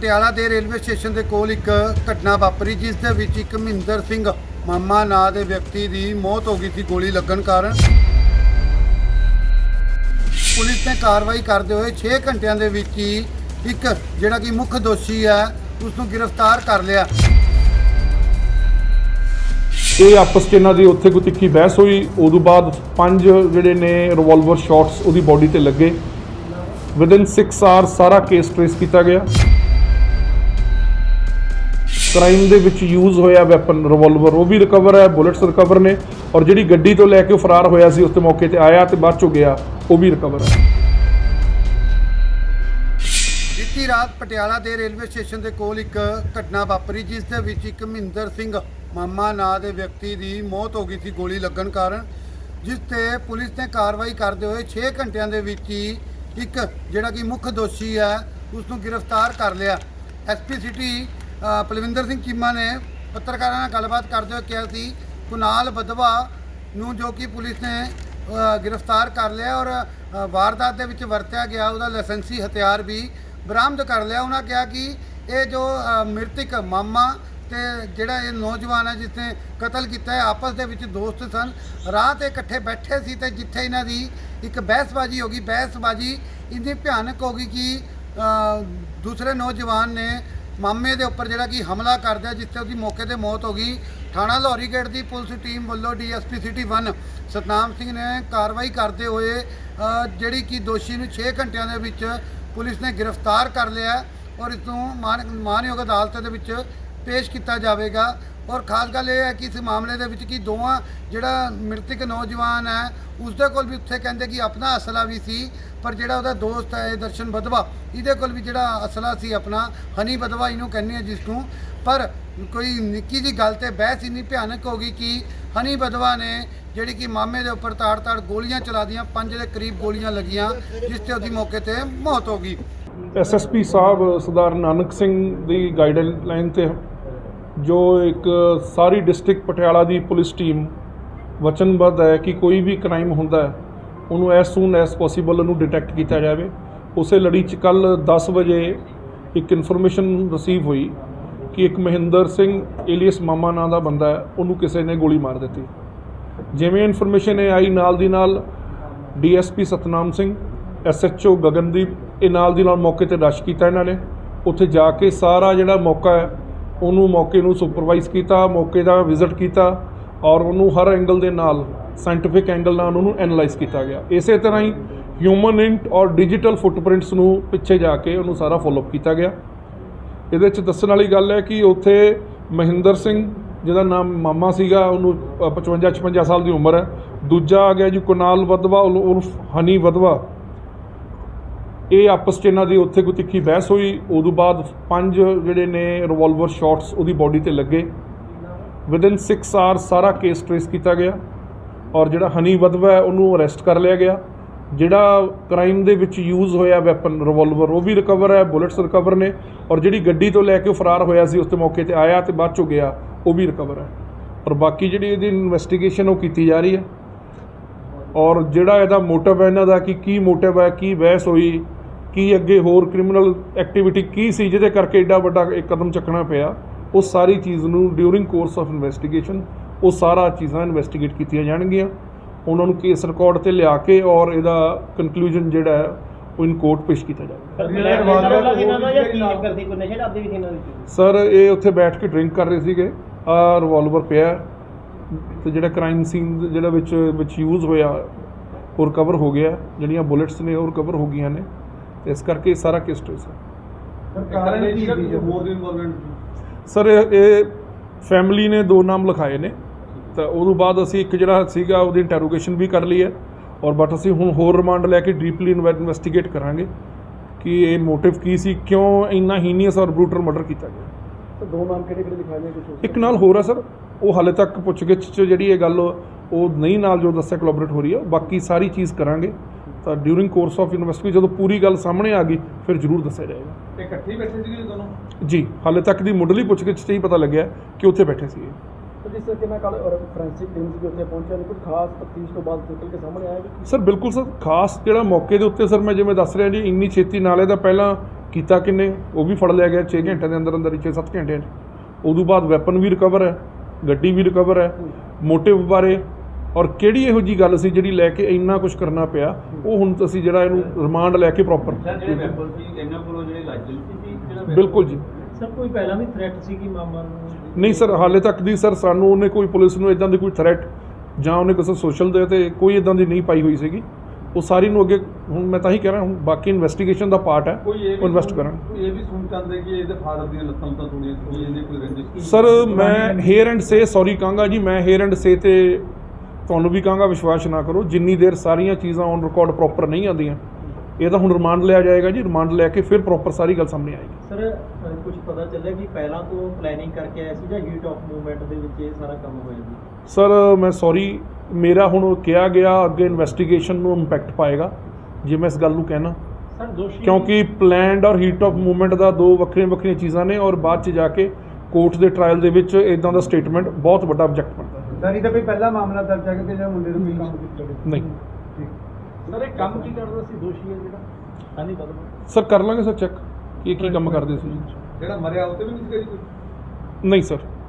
ਪਟਿਆਲਾ ਦੇ railway station ਦੇ ਕੋਲ ਇੱਕ ਘਟਨਾ ਵਾਪਰੀ, ਜਿਸ ਦੇ ਵਿੱਚ ਇੱਕ ਮਹਿੰਦਰ ਸਿੰਘ ਮਾਮਾ ਨਾਂ ਦੇ ਵਿਅਕਤੀ ਦੀ ਮੌਤ ਹੋ ਗਈ ਸੀ ਗੋਲੀ ਲੱਗਣ ਕਾਰਨ। ਪੁਲਿਸ ਨੇ ਕਾਰਵਾਈ ਕਰਦੇ ਹੋਏ 6 ਘੰਟਿਆਂ ਦੇ ਵਿੱਚ ਹੀ ਇੱਕ, ਜਿਹੜਾ ਕਿ ਮੁੱਖ ਦੋਸ਼ੀ ਹੈ ਉਸ ਨੂੰ ਗ੍ਰਿਫਤਾਰ ਕਰ ਲਿਆ। ਇਹ ਆਪਸ 'ਚ ਇਹਨਾਂ ਦੀ ਉੱਥੇ ਕੋਈ ਤਿੱਖੀ ਬਹਿਸ ਹੋਈ। ਉਦੋਂ ਬਾਅਦ ਪੰਜ ਜਿਹੜੇ ਨੇ ਰਿਵਾਲਵਰ ਸ਼ਾਟਸ ਉਹਦੀ ਬਾਡੀ ਤੇ ਲੱਗੇ। ਵਿਦਿਨ 6 ਆਰ ਸਾਰਾ ਕੇਸ ਟ੍ਰੇਸ ਕੀਤਾ ਗਿਆ। ਕ੍ਰਾਈਮ ਦੇ ਵਿੱਚ ਯੂਜ਼ ਹੋਇਆ ਵੈਪਨ ਰਿਵਾਲਵਰ ਉਹ ਵੀ ਰਿਕਵਰ ਹੈ ਬੁਲੇਟਸ ਰਿਕਵਰ ਨੇ, ਔਰ ਜਿਹੜੀ ਗੱਡੀ ਤੋਂ ਲੈ ਕੇ ਫਰਾਰ ਹੋਇਆ ਸੀ ਉੱਥੇ ਮੌਕੇ ਤੇ ਆਇਆ ਤੇ ਬਾਅਦ ਚੋਂ ਗਿਆ, ਉਹ ਵੀ ਰਿਕਵਰ ਹੈ। ਬੀਤੀ ਰਾਤ ਪਟਿਆਲਾ ਦੇ ਰੇਲਵੇ ਸਟੇਸ਼ਨ ਦੇ ਕੋਲ ਇੱਕ ਘਟਨਾ ਵਾਪਰੀ, ਜਿਸ ਦੇ ਵਿੱਚ ਇੱਕ ਮਹਿੰਦਰ ਸਿੰਘ ਮਾਮਾ ਨਾਂ ਦੇ ਵਿਅਕਤੀ ਦੀ ਮੌਤ ਹੋ ਗਈ ਸੀ ਗੋਲੀ ਲੱਗਣ ਕਾਰਨ, ਜਿਸ ਤੇ ਪੁਲਿਸ ਨੇ ਕਾਰਵਾਈ ਕਰਦੇ ਹੋਏ 6 ਘੰਟਿਆਂ ਦੇ ਵਿੱਚ ਹੀ ਇੱਕ ਜਿਹੜਾ ਕਿ ਮੁੱਖ ਦੋਸ਼ੀ ਹੈ ਉਸ ਨੂੰ ਗ੍ਰਿਫਤਾਰ ਕਰ ਲਿਆ। ਐਸਪੀ ਸਿਟੀ ਪਲਵਿੰਦਰ ਸਿੰਘ ਚੀਮਾ ਨੇ ਪੱਤਰਕਾਰਾਂ ਨਾਲ ਗੱਲਬਾਤ ਕਰਦੇ ਹੋਏ ਕਿਹਾ ਸੀ, ਕੁਨਾਲ ਬਦਵਾ ਨੂੰ ਜੋ ਕਿ ਪੁਲਿਸ ਨੇ ਗ੍ਰਿਫਤਾਰ ਕਰ ਲਿਆ ਔਰ ਵਾਰਦਾਤ ਦੇ ਵਿੱਚ ਵਰਤਿਆ ਗਿਆ, ਉਹਦਾ ਲਾਇਸੈਂਸੀ ਹਥਿਆਰ ਵੀ ਬਰਾਮਦ ਕਰ ਲਿਆ। ਉਹਨਾਂ ਕਿਹਾ ਕਿ ਇਹ ਜੋ ਮ੍ਰਿਤਕ ਮਾਮਾ ਤੇ ਜਿਹੜਾ ਇਹ ਨੌਜਵਾਨ ਹੈ ਜਿਸ ਨੇ ਕਤਲ ਕੀਤਾ ਹੈ, ਆਪਸ ਦੇ ਵਿੱਚ ਦੋਸਤ ਸਨ। ਰਾਹ ਤੇ ਇਕੱਠੇ ਬੈਠੇ ਸੀ ਤੇ ਜਿੱਥੇ ਇਹਨਾਂ ਦੀ ਇੱਕ ਬਹਿਸਬਾਜ਼ੀ ਹੋ ਗਈ। ਬਹਿਸਬਾਜ਼ੀ ਇੰਨੀ ਭਿਆਨਕ ਹੋ ਗਈ ਕਿ ਦੂਸਰੇ ਨੌਜਵਾਨ ਨੇ ਮਾਮੇ ਦੇ ਉੱਪਰ ਜਿਹੜਾ ਕਿ ਹਮਲਾ ਕਰਦਾ ਦਿਆ ਜਿਸ ਤੇ ਉਹਦੀ ਮੌਕੇ ਤੇ ਮੌਤ ਹੋ ਗਈ। ਥਾਣਾ ਲੋਹਰੀ ਗੇਟ ਦੀ ਪੁਲਿਸ ਟੀਮ ਵੱਲੋਂ ਡੀਐਸਪੀ ਸਿਟੀ 1 ਸਤਨਾਮ ਸਿੰਘ ਨੇ ਕਾਰਵਾਈ ਕਰਦੇ ਹੋਏ ਜਿਹੜੀ ਕਿ ਦੋਸ਼ੀ ਨੂੰ 6 ਘੰਟਿਆਂ ਦੇ ਵਿੱਚ ਪੁਲਿਸ ਨੇ ਗ੍ਰਿਫਤਾਰ ਕਰ ਲਿਆ ਔਰ ਇਸ ਨੂੰ ਮਾਨ- ਮਾਨਯੋਗ ਅਦਾਲਤ ਦੇ ਵਿੱਚ ਪੇਸ਼ ਕੀਤਾ ਜਾਵੇਗਾ। ਔਰ ਖਾਸ ਗੱਲ ਇਹ ਹੈ ਕਿ ਇਸ ਮਾਮਲੇ ਦੇ ਵਿੱਚ ਕਿ ਦੋਵਾਂ ਜਿਹੜਾ ਮ੍ਰਿਤਕ ਨੌਜਵਾਨ ਹੈ ਉਸ ਦੇ ਕੋਲ ਵੀ ਉੱਥੇ ਕਹਿੰਦੇ ਕਿ ਆਪਣਾ ਅਸਲਾ ਵੀ ਸੀ, ਪਰ ਜਿਹੜਾ ਉਹਦਾ ਦੋਸਤ ਹੈ, ਇਹ ਦਰਸ਼ਨ ਬਦਵਾ, ਇਹਦੇ ਕੋਲ ਵੀ ਜਿਹੜਾ ਅਸਲਾ ਸੀ ਆਪਣਾ, ਹਨੀ ਬਦਵਾ ਇਹਨੂੰ ਕਹਿੰਦੇ ਆ ਜਿਸ ਨੂੰ। ਪਰ ਕੋਈ ਨਿੱਕੀ ਜੀ ਗੱਲ ਤੇ ਬਹਿਸ ਇੰਨੀ ਭਿਆਨਕ ਹੋ ਗਈ ਕਿ ਹਨੀ ਬਦਵਾ ਨੇ ਜਿਹੜੀ ਕਿ ਮਾਮੇ ਦੇ ਉੱਪਰ ਤਾੜ-ਤਾੜ ਗੋਲੀਆਂ ਚਲਾ ਦੀਆਂ, ਪੰਜ ਦੇ ਕਰੀਬ ਗੋਲੀਆਂ ਲੱਗੀਆਂ, ਜਿਸ ਤੇ ਉਹਦੀ ਮੌਕੇ ਤੇ ਮੌਤ ਹੋ ਗਈ। ਐਸਐਸਪੀ ਸਾਹਿਬ, ਸਰਦਾਰ ਨਾਨਕ ਸਿੰਘ ਦੀ ਗਾਈਡਲਾਈਨ ਤੇ ਜੋ ਇੱਕ ਸਾਰੀ ਡਿਸਟ੍ਰਿਕਟ ਪਟਿਆਲਾ ਦੀ ਪੁਲਿਸ ਟੀਮ ਵਚਨਬੱਧ ਹੈ ਕਿ ਕੋਈ ਵੀ ਕ੍ਰਾਈਮ ਹੁੰਦਾ ਹੈ, ਉਹਨੂੰ ਐਸ ਸੂਨ ਐਸ ਪੋਸੀਬਲ ਉਹਨੂੰ ਡਿਟੈਕਟ ਕੀਤਾ ਜਾਵੇ। ਉਸੇ ਲੜੀ 'ਚ ਕੱਲ 10 ਵਜੇ ਇੱਕ ਇਨਫੋਰਮੇਸ਼ਨ ਰਿਸੀਵ ਹੋਈ ਕਿ ਇੱਕ ਮਹਿੰਦਰ ਸਿੰਘ ਏਲੀਅਸ ਮਾਮਾ ਨਾਂ ਦਾ ਬੰਦਾ ਹੈ, ਉਹਨੂੰ ਕਿਸੇ ਨੇ ਗੋਲੀ ਮਾਰ ਦਿੱਤੀ। ਜਿਵੇਂ ਇਨਫੋਰਮੇਸ਼ਨ ਇਹ ਆਈ, ਨਾਲ ਦੀ ਨਾਲ ਡੀਐਸਪੀ ਸਤਨਾਮ ਸਿੰਘ ਐਸਐਚਓ ਗਗਨਦੀਪ, ਇਹ ਨਾਲ ਦੀ ਨਾਲ ਮੌਕੇ ਤੇ ਰਸ਼ ਕੀਤਾ ਇਹਨਾਂ ਨੇ। ਉੱਥੇ ਜਾ ਕੇ ਸਾਰਾ ਜਿਹੜਾ ਮੌਕਾ ਹੈ ਉਹਨੂੰ ਮੌਕੇ ਨੂੰ ਸੁਪਰਵਾਈਜ਼ ਕੀਤਾ, ਮੌਕੇ ਦਾ ਵਿਜ਼ਿਟ ਕੀਤਾ ਔਰ ਉਹਨੂੰ ਹਰ ਐਂਗਲ ਦੇ ਨਾਲ ਸਾਇੰਟੀਫਿਕ ਐਂਗਲ ਨਾਲ ਉਹਨੂੰ ਐਨਲਾਈਜ਼ ਕੀਤਾ ਗਿਆ। ਇਸੇ ਤਰ੍ਹਾਂ ਹੀ ਹਿਊਮਨ ਇੰਟ ਔਰ ਡਿਜੀਟਲ ਫੁੱਟਪ੍ਰਿੰਟਸ ਨੂੰ ਪਿੱਛੇ ਜਾ ਕੇ ਉਹਨੂੰ ਸਾਰਾ ਫੋਲੋਅਪ ਕੀਤਾ ਗਿਆ। ਇਹਦੇ ਚ ਦੱਸਣ ਵਾਲੀ ਗੱਲ ਹੈ ਕਿ ਉੱਥੇ ਮਹਿੰਦਰ ਸਿੰਘ, ਜਿਹਦਾ ਨਾਮ ਮਾਮਾ ਸੀਗਾ, ਉਹਨੂੰ 55 56 ਸਾਲ ਦੀ ਉਮਰ ਹੈ। ਦੂਜਾ ਆ ਗਿਆ ਜੀ ਕੁਨਾਲ ਵਦਵਾ ਉਲ- ਉਰਫ ਹਨੀ ਵਦਵਾ। ਇਹ ਆਪਸ 'ਚ ਇਹਨਾਂ ਦੀ ਉੱਥੇ ਕੋਈ ਤਿੱਖੀ ਬਹਿਸ ਹੋਈ, ਉਦੋਂ ਬਾਅਦ ਪੰਜ ਜਿਹੜੇ ਨੇ ਰਿਵਾਲਵਰ ਸ਼ਾਟਸ ਉਹਦੀ ਬਾਡੀ ਤੇ ਲੱਗੇ। ਵਿਦਿਨ 6 ਆਰ ਸਾਰਾ ਕੇਸ ਟ੍ਰੇਸ ਕੀਤਾ ਗਿਆ ਔਰ ਜਿਹੜਾ ਹਨੀ ਵਦਵਾ ਹੈ, ਉਹਨੂੰ ਅਰੈਸਟ ਕਰ ਲਿਆ ਗਿਆ। ਜਿਹੜਾ ਕ੍ਰਾਈਮ ਦੇ ਵਿੱਚ ਯੂਜ਼ ਹੋਇਆ ਵੈਪਨ ਰਿਵਾਲਵਰ ਉਹ ਵੀ ਰਿਕਵਰ ਹੈ ਬੁਲੇਟਸ ਰਿਕਵਰ ਨੇ ਔਰ ਜਿਹੜੀ ਗੱਡੀ ਤੋਂ ਲੈ ਕੇ ਉਹ ਫਰਾਰ ਹੋਇਆ ਸੀ, ਉਸ ਤੇ ਮੌਕੇ ਤੇ ਆਇਆ ਤੇ ਬਾਅਦ ਚੋਂ ਗਿਆ, ਉਹ ਵੀ ਰਿਕਵਰ ਹੈ। ਔਰ ਬਾਕੀ ਜਿਹੜੀ ਇਹਦੀ ਇਨਵੈਸਟੀਗੇਸ਼ਨ ਉਹ ਕੀਤੀ ਜਾ ਰਹੀ ਹੈ। ਔਰ ਜਿਹੜਾ ਇਹਦਾ ਮੋਟਿਵ ਹੈ ਇਹਨਾਂ ਦਾ ਕਿ ਕੀ ਮੋਟਿਵ ਹੈ, ਕੀ ਬਹਿਸ ਹੋਈ ਕੀ ਅੱਗੇ ਹੋਰ ਕ੍ਰਿਮੀਨਲ ਐਕਟੀਵਿਟੀ ਕੀ ਸੀ ਜਿਹਦੇ ਕਰਕੇ ਐਡਾ ਵੱਡਾ ਇੱਕ ਕਦਮ ਚੱਕਣਾ ਪਿਆ ਉਹ ਸਾਰੀ ਚੀਜ਼ ਨੂੰ ਡਿਊਰਿੰਗ ਕੋਰਸ ਆਫ ਇਨਵੈਸਟੀਗੇਸ਼ਨ ਉਹ ਸਾਰਾ ਚੀਜ਼ਾਂ ਇਨਵੈਸਟੀਗੇਟ ਕੀਤੀਆਂ ਜਾਣਗੀਆਂ। ਉਹਨਾਂ ਨੂੰ ਕੇਸ ਰਿਕਾਰਡ ਤੇ ਲਿਆ ਕੇ ਔਰ ਇਹਦਾ ਕਨਕਲੂਜਨ ਜਿਹੜਾ ਹੈ ਉਹ ਇਨ ਕੋਰਟ ਪੇਸ਼ ਕੀਤਾ ਜਾਵੇਗਾ। ਸਰ ਇਹ ਉੱਥੇ ਬੈਠ ਕੇ ਡਰਿੰਕ ਕਰ ਰਹੇ ਸੀਗੇ। ਆ ਰਿਵਾਲਵਰ ਪਿਆ ਤੇ ਜਿਹੜਾ ਕ੍ਰਾਈਮ ਸੀਨ ਜਿਹੜਾ ਵਿੱਚ ਵਿੱਚ ਯੂਜ਼ ਹੋਇਆ ਉਹ ਰਿਕਵਰ ਹੋ ਗਿਆ। ਜਿਹੜੀਆਂ ਬੁਲੇਟਸ ਨੇ ਉਹ ਰਿਕਵਰ ਹੋ ਗਈਆਂ ਨੇ। ਤੇ ਇਸ ਕਰਕੇ ਇਹ ਸਾਰਾ ਕੇਸ ਟ੍ਰੇਸ ਹੈ। ਕਾਰਨ ਕੀ ਸੀ ਹੋਰ ਦੀ ਇਨਵੋਲਵਮੈਂਟ ਸਰ ਇਹ ਇਹ ਫੈਮਿਲੀ ਨੇ ਦੋ ਨਾਮ ਲਿਖਾਏ ਨੇ। ਤਾਂ ਉਦੋਂ ਬਾਅਦ ਅਸੀਂ ਇੱਕ ਜਿਹੜਾ ਸੀਗਾ ਉਹਦੀ ਇੰਟਰੋਗੇਸ਼ਨ ਵੀ ਕਰ ਲਈ ਹੈ। ਔਰ ਬਟ ਅਸੀਂ ਹੁਣ ਹੋਰ ਰਿਮਾਂਡ ਲੈ ਕੇ ਡੀਪਲੀ ਇਨਵੈਸਟੀਗੇਟ ਕਰਾਂਗੇ ਕਿ ਇਹ ਮੋਟਿਵ ਕੀ ਸੀ ਕਿਉਂ ਇੰਨਾ ਹੀਨੀਅਸ ਔਰ ਬਰੂਟਲ ਮਰਡਰ ਕੀਤਾ ਗਿਆ। ਦੋ ਨਾਮ ਕਿਹੜੇ ਕਿਹੜੇ ਦਿਖਾਏ ਨੇ ਕੁਝ ਇੱਕ ਨਾਲ ਹੋਰ ਆ ਸਰ ਉਹ ਹਾਲੇ ਤੱਕ ਪੁੱਛਗਿੱਛ 'ਚ ਜਿਹੜੀ ਇਹ ਗੱਲ ਉਹ ਨਹੀਂ ਨਾਲ ਜੋ ਦੱਸਿਆ ਕੋਲੈਬੋਰੇਟ ਹੋ ਰਹੀ ਹੈ। ਬਾਕੀ ਸਾਰੀ ਚੀਜ਼ ਕਰਾਂਗੇ। ਤਾਂ ਡਿਊਰਿੰਗ ਕੋਰਸ ਆਫ ਇਨਵੈਸਟੀਗੇਸ਼ਨ ਜਦੋਂ ਪੂਰੀ ਗੱਲ ਸਾਹਮਣੇ ਆ ਗਈ ਫਿਰ ਜ਼ਰੂਰ ਦੱਸਿਆ ਜਾਏਗਾ। ਤੇ ਇਕੱਠੇ ਹੀ ਬੈਠੇ ਸੀਗੇ ਦੋਨੋਂ? ਜੀ ਹਾਲੇ ਤੱਕ ਦੀ ਮੁੱਢਲੀ ਪੁੱਛਗਿੱਛ 'ਚ ਹੀ ਪਤਾ ਲੱਗਿਆ ਕਿ ਉੱਥੇ ਬੈਠੇ ਸੀਗੇ। ਜਿਸ ਤਰ੍ਹਾਂ ਕਿ ਮੈਂ ਕੱਲ ਫੋਰੈਂਸਿਕ ਟੀਮ ਵੀ ਉੱਥੇ ਪਹੁੰਚਿਆ ਕੁਝ ਖਾਸ ਤਫਤੀਸ਼ ਤੋਂ ਬਾਅਦ ਨਿਕਲ ਕੇ ਸਾਹਮਣੇ ਆਇਆ ਕਿ ਸਰ ਬਿਲਕੁਲ ਸਰ ਖਾਸ ਜਿਹੜਾ ਮੌਕੇ ਦੇ ਉੱਤੇ ਸਰ ਮੈਂ ਜਿਵੇਂ ਦੱਸ ਰਿਹਾ ਜੀ ਇੰਨੀ ਛੇਤੀ ਨਾਲੇ ਦਾ ਪਹਿਲਾਂ ਕੀਤਾ ਕਿੰਨੇ? ਉਹ ਵੀ ਫੜ ਲਿਆ ਗਿਆ 6 ਘੰਟੇ ਦੇ ਅੰਦਰ ਅੰਦਰ ਹੀ 6-7 ਘੰਟਿਆਂ 'ਚ। ਉਦੋਂ ਬਾਅਦ ਵੈਪਨ ਵੀ ਰਿਕਵਰ ਹੈ ਗੱਡੀ ਵੀ ਰਿਕਵਰ ਹੈ ਮੋਟਿਵ ਬਾਰੇ ਔਰ ਕਿਹੜੀ ਇਹੋ ਜੀ ਗੱਲ ਸੀ ਜਿਹੜੀ ਲੈ ਕੇ ਇੰਨਾ ਕੁਝ ਕਰਨਾ ਪਿਆ? ਉਹ ਹੁਣ ਅਸੀਂ ਜਿਹੜਾ ਇਹਨੂੰ ਰਿਮਾਂਡ ਲੈ ਕੇ ਪ੍ਰੋਪਰ ਬਿਲਕੁਲ ਜੀ। ਸਰ ਕੋਈ ਪਹਿਲਾਂ ਵੀ ਥ੍ਰੈਟ ਸੀ ਕਿ ਮਾਮਾ ਨੂੰ ਨਹੀਂ ਸਰ ਹਾਲੇ ਤੱਕ ਦੀ ਸਰ ਸਾਨੂੰ ਉਹਨੇ ਕੋਈ ਪੁਲਿਸ ਨੂੰ ਇਦਾਂ ਦੀ ਕੋਈ ਥ੍ਰੈਟ ਜਾਂ ਉਹਨੇ ਕਿਸੇ ਸੋਸ਼ਲ ਦੇ ਤੇ ਕੋਈ ਇਦਾਂ ਦੀ ਨਹੀਂ ਪਾਈ ਹੋਈ ਸੀਗੀ। ਉਹ ਸਾਰੀ ਨੂੰ ਅੱਗੇ ਹੁਣ ਮੈਂ ਤਾਂ ਹੀ ਕਹਿ ਰਿਹਾ ਹੁਣ ਬਾਕੀ ਇਨਵੈਸਟੀਗੇਸ਼ਨ ਦਾ ਪਾਰਟ ਹੈ ਕੋਈ ਉਹ ਇਨਵੈਸਟ ਕੋਈ ਇਹ ਵੀ ਸੁਣ ਚਾਹੁੰਦੇ ਕਿ ਇਹਦੇ ਫਾਦਰ ਦੀਆਂ ਲੱਤਾਂ ਤਾਂ ਤੋੜੀਆਂ ਸੀ ਇਹਦੇ ਕੋਈ ਰੰਜਿਸ਼ ਸਰ ਮੈਂ ਹੇਅਰ ਐਂਡ ਸੇ ਸੌਰੀ ਕਹਾਂਗਾ ਜੀ ਮੈਂ ਹੇਅਰ ਐਂਡ ਸੇ ਤੇ ਤੁਹਾਨੂੰ ਵੀ ਕਹਾਂਗਾ ਵਿਸ਼ਵਾਸ ਨਾ ਕਰੋ ਜਿੰਨੀ ਦੇਰ ਸਾਰੀਆਂ ਚੀਜ਼ਾਂ ਔਨ ਰਿਕਾਰਡ ਪ੍ਰੋਪਰ ਨਹੀਂ ਆਉਂਦੀਆਂ ਇਹ ਤਾਂ ਹੁਣ ਰਿਮਾਂਡ ਲਿਆ ਜਾਏਗਾ ਜੀ ਰਿਮਾਂਡ ਲੈ ਕੇ ਫਿਰ ਪ੍ਰੋਪਰ ਸਾਰੀ ਗੱਲ ਸਾਹਮਣੇ ਆਏਗੀ। ਸਰ ਕੁਝ ਪਤਾ ਚੱਲਿਆ ਕਿ ਪਹਿਲਾਂ ਤੋਂ ਪਲੈਨਿੰਗ ਕਰਕੇ ਆਇਆ ਸੀ ਜਾਂ ਹੀਟ ਆਫ ਮੂਵਮੈਂਟ ਦੇ ਵਿੱਚ ਇਹ ਸਾਰਾ ਕੰਮ ਹੋਇਆ ਜੀ? ਸਰ ਮੈਂ ਸੌਰੀ ਮੇਰਾ ਹੁਣ ਕਿਹਾ ਗਿਆ ਅੱਗੇ ਇਨਵੈਸਟੀਗੇਸ਼ਨ ਨੂੰ ਇੰਪੈਕਟ ਪਾਏਗਾ ਜੇ ਮੈਂ ਇਸ ਗੱਲ ਨੂੰ ਕਹਿਣਾ। ਸਰ ਦੋਸ਼ੀ ਕਿਉਂਕਿ ਪਲੈਨਡ ਔਰ ਹੀਟ ਆਫ ਮੂਵਮੈਂਟ ਦਾ ਦੋ ਵੱਖਰੀਆਂ ਵੱਖਰੀਆਂ ਚੀਜ਼ਾਂ ਨੇ ਔਰ ਬਾਅਦ ਚ ਜਾ ਕੇ ਕੋਰਟ ਦੇ ਟ੍ਰਾਇਲ ਦੇ ਵਿੱਚ ਇਦਾਂ ਦਾ ਸਟੇਟਮੈਂਟ ਬਹੁਤ ਵੱਡਾ ਆਬਜੈਕਟ ਸਰ ਇਹਦਾ ਕੋਈ ਪਹਿਲਾ ਮਾਮਲਾ ਦਰਜ ਹੈ ਕਿ ਜਿਹੜਾ ਮੁੰਡੇ ਨੂੰ ਕੋਈ ਕੰਮ ਕੀਤਾ ਨਹੀਂ। ਸਰ ਇਹ ਕੰਮ ਕੀ ਕਰਦਾ ਸੀ? ਦੋਸ਼ੀ ਹੈ ਜਿਹੜਾ? ਹਾਂਜੀ ਬਦਲ ਸਰ ਕਰ ਲਾਂਗੇ ਸਰ ਚੈੱਕ ਕਿ ਕੀ ਕੰਮ ਕਰਦੇ ਸੀ। ਜਿਹੜਾ ਮਰਿਆ ਉਹ ਤੇ ਵੀ ਨਹੀਂ ਕੋਈ? ਨਹੀਂ ਸਰ।